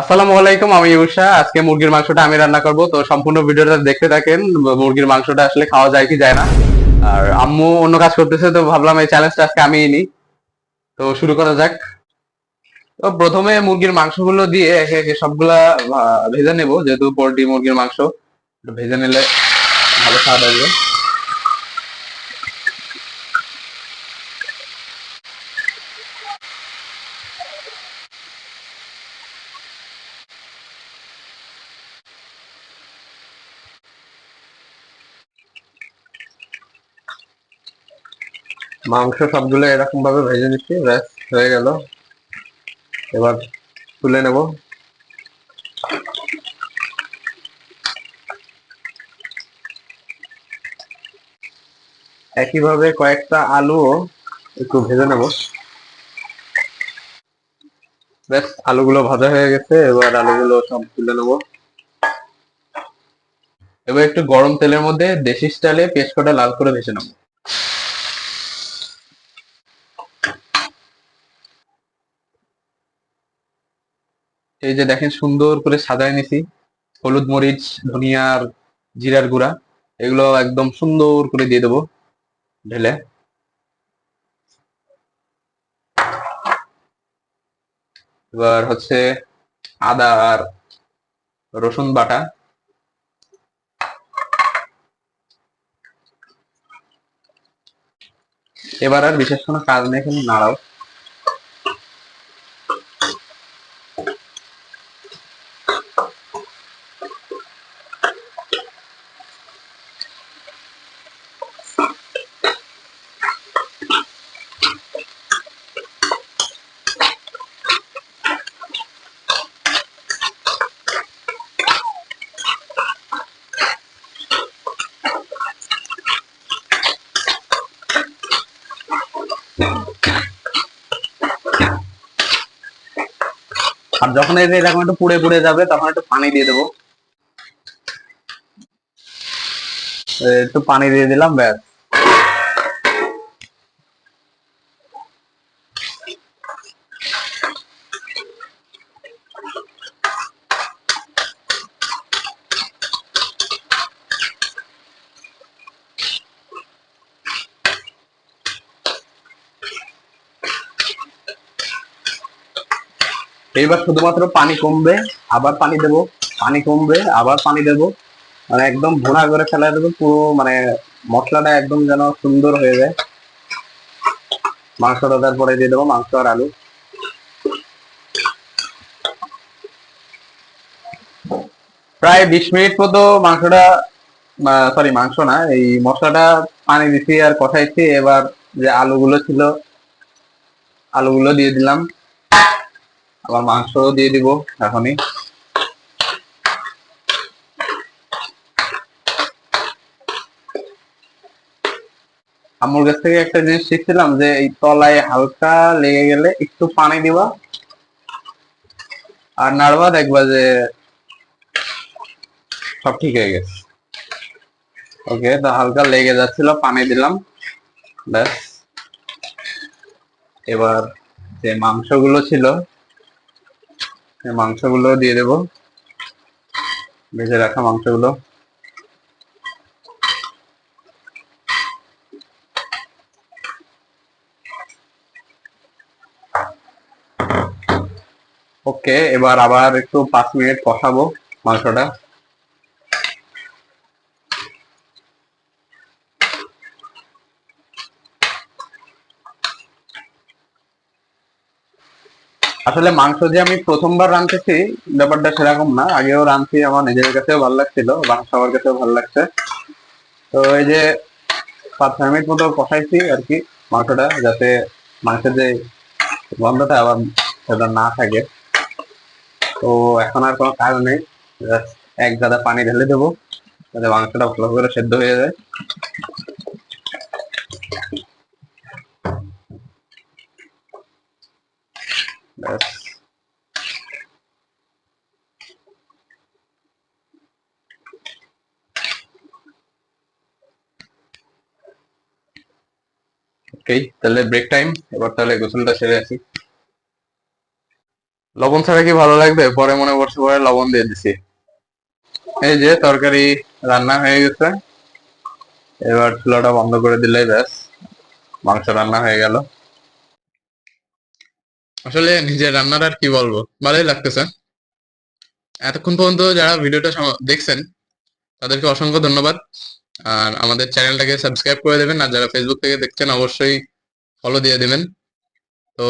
আসসালামু আলাইকুম, আমি ইউষা আজকে মুরগির মাংসটা আমি রান্না করব। তো সম্পূর্ণ ভিডিওটা দেখতে থাকেন। মুরগির মাংসটা আসলে খাওয়া যায় কি যায় না। আর আম্মু অন্য কাজ করতেছে, তো ভাবলাম এই চ্যালেঞ্জটা আজকে আমিই নিই। তো শুরু করা যাক। তো প্রথমে মুরগির মাংসগুলো দিয়ে সবগুলা ভেজে নেব। যেহেতু পোল্ট্রি মুরগির মাংস ভেজে নিলে ভালো স্বাদ আসবে। মাংস সবগুলো এরকম ভাবে ভেজে ব্যাস, হয়ে গেল। এবার তুলে নেব। একইভাবে কয়েকটা আলুও একটু ভেজে নেব। ব্যাস, আলুগুলো ভাজা হয়ে গেছে, এবার আলুগুলো সব তুলে নেব। এবার একটু গরম তেলের মধ্যে দেশি স্টাইলে পেস্ট কটা লাল করে ভেজে নেব। এই যে দেখেন সুন্দর করে সাজায় নিছি। হলুদ, মরিচ ধনিয়ার জিরার গুঁড়া। এগুলো একদম সুন্দর করে দিয়ে দেবো ঢেলে। এবার হচ্ছে আদা আর রসুন বাটা। এবার আর বিশেষ কোনো কাজ নেই এখানে নাড়াও। আর যখন এরকম একটু পুড়ে পুড়ে যাবে, তখন একটু পানি দিয়ে দেবো। একটু পানি দিয়ে দিলাম, ব্যাস। এইবার শুধুমাত্র পানি কমবে, আবার পানি দেবো, পানি কমবে, আবার পানি দেবো। মানে একদম ভুনা করে ফেলা দেবো, পুরো মানে মশলাটা একদম যেন সুন্দর হয়ে যায়। মাংসটা তারপরে দিয়ে দেবো মাংস আর আলু। প্রায় বিশ মিনিট মতো মাংসটা সরি মাংস না, এই মশলাটা পানি দিছি আর কষাইছি। এবার যে আলুগুলো ছিল, আলুগুলো দিয়ে দিলাম। আবার মাংস দিয়ে দিব এখনই। আম্মুর কাছ থেকে একটা জিনিস শিখছিলাম যে এই তলায় হালকা লেগে গেলে একটু পানি দিবা। আর নাড়বা, দেখবা যে সব ঠিক হয়ে গেছে। ওকে, তো হালকা লেগে যাচ্ছিল, পানি দিলাম। ব্যাস। এবার যে মাংসগুলো ছিল মাংসগুলো দিয়ে দেবো। ভেজে রাখা মাংসগুলো। ওকে এবার আবার একটু পাঁচ মিনিট কষাবো মাংসটা। আসলে মাংস যে আমি প্রথমবার রাঁধতেছি, ব্যাপারটা সেরকম না। আগেও রাঁধছি, আমার নিজের কাছেও ভালো লাগছিল বাসা সবার কাছেও ভালো লাগছে। তো এই যে পাঁচ ছয় মিনিট মতো কষাইছি আর কি মাংসটা, যাতে মাংসের যে গন্ধটা আবার সেটা না থাকে। তো এখন আর কোনো কাজ নেই এক গাদা পানি ঢেলে দেবো, যাতে মাংসটা ভালো করে সেদ্ধ হয়ে যায়। ব্যাস ওকে তাহলে ব্রেক টাইম এবার তাহলে গোসলটা সেরে আসি। লবণ ছাড়া কি ভালো লাগবে? পরে মনে পড়ছে পরে লবণ দিয়ে দিছি। এই যে তরকারি রান্না হয়ে গেছে। এবার চুলাটা বন্ধ করে দিলেই ব্যাস। মাংস রান্না হয়ে গেল। আসলে নিজের রান্নাটা আর কি বলব? ভালোই লাগতেছে। এতক্ষণ পর্যন্ত যারা ভিডিওটা দেখছেন, তাদেরকে অসংখ্য ধন্যবাদ। আর আমাদের চ্যানেলটাকে সাবস্ক্রাইব করে দেবেন, আর যারা ফেসবুক থেকে দেখছেন, অবশ্যই ফলো দিয়ে দেবেন। তো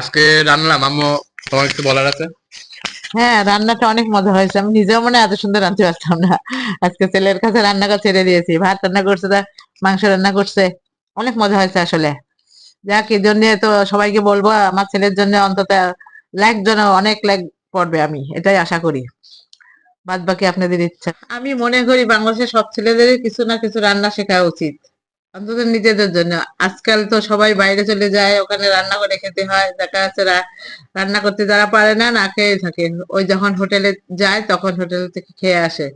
আজকে রান্না মাম্মু তোমার কিছু বলার আছে? হ্যাঁ রান্নাটা অনেক মজা হয়েছে। আমি নিজেও মনে এত সুন্দর রাঁধতে পারতাম না। আজকে ছেলের কাছে রান্নাটা ছেড়ে দিয়েছি। ভাত রান্না করছে মাংস রান্না করছে। অনেক মজা হয়েছে আসলে। যাক, এই জন্য তো সবাইকে বলব, আমার ছেলের জন্য অন্তত লাইক যেন অনেক লাইক পড়বে আমি, এটাই আশা করি। বাদ বাকি আপনাদের ইচ্ছা। আমি মনে করি বাংলাদেশের সব ছেলেদেরই কিছু না কিছু রান্না শেখা উচিত। অন্তত নিজেদের জন্য। আজকাল তো সবাই বাইরে চলে যায়, ওখানে রান্না করে খেতে হয়। দেখা যাচ্ছে রান্না করতে যারা পারে না না খেয়ে থাকে। ওই যখন হোটেলে যায়, তখন হোটেল থেকে খেয়ে আসে।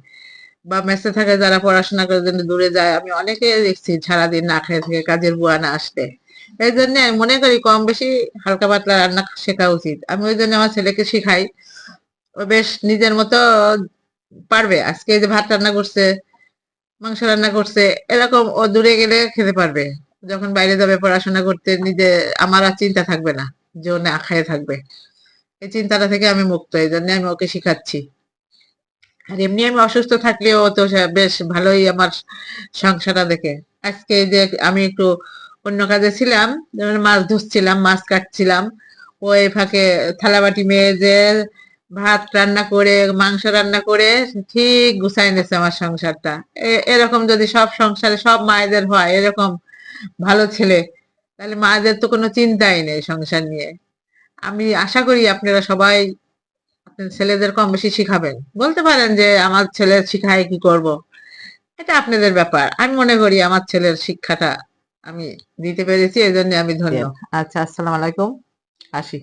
বা মেসে থাকে যারা পড়াশোনা করার জন্য দূরে যায়। আমি অনেকে দেখছি সারাদিন না খেয়ে থেকে, কাজের বুয়া না আসতে। এই জন্য আমি মনে করি কম বেশি হালকা পাতলা রান্না শেখা উচিত। আমি ওই জন্য আমার ছেলেকে শিখাই। ও বেশ নিজের মতো পারবে। আজকে যে ভাত রান্না করছে, মাংস রান্না করছে, এরকম ও দূরে গেলে খেতে পারবে। যখন বাইরে যাবে পড়াশোনা করতে, নিজে আমার আর চিন্তা থাকবে না যে ও না খেয়ে থাকবে। এই চিন্তাটা থেকে আমি মুক্ত, এই জন্য আমি ওকে শিখাচ্ছি। আর এমনি আমি অসুস্থ থাকলেও তো বেশ ভালোই আমার সংসারটা দেখে। আজকে যে আমি একটু অন্য কাজে ছিলাম, যেমন মাছ ধুচ্ছিলাম মাছ কাটছিলাম। ওই ফাঁকে থালাবাটি মেজে ভাত রান্না করে, মাংস রান্না করে, ঠিক গুছাই নিয়েছে আমার সংসারটা। এরকম যদি সব সংসারে সব মায়েদের হয়, এরকম ভালো ছেলে, তাহলে মায়েদের তো কোনো চিন্তাই নেই সংসার নিয়ে। আমি আশা করি আপনারা সবাই আপনার ছেলেদের কম বেশি শিখাবেন। বলতে পারেন যে আমার ছেলের শিখায় কি করব? এটা আপনাদের ব্যাপার। আমি মনে করি আমার ছেলের শিক্ষাটা আমি দিতে পেরেছি এই জন্য আমি ধন্য। আচ্ছা আসসালামু আলাইকুম। আসি।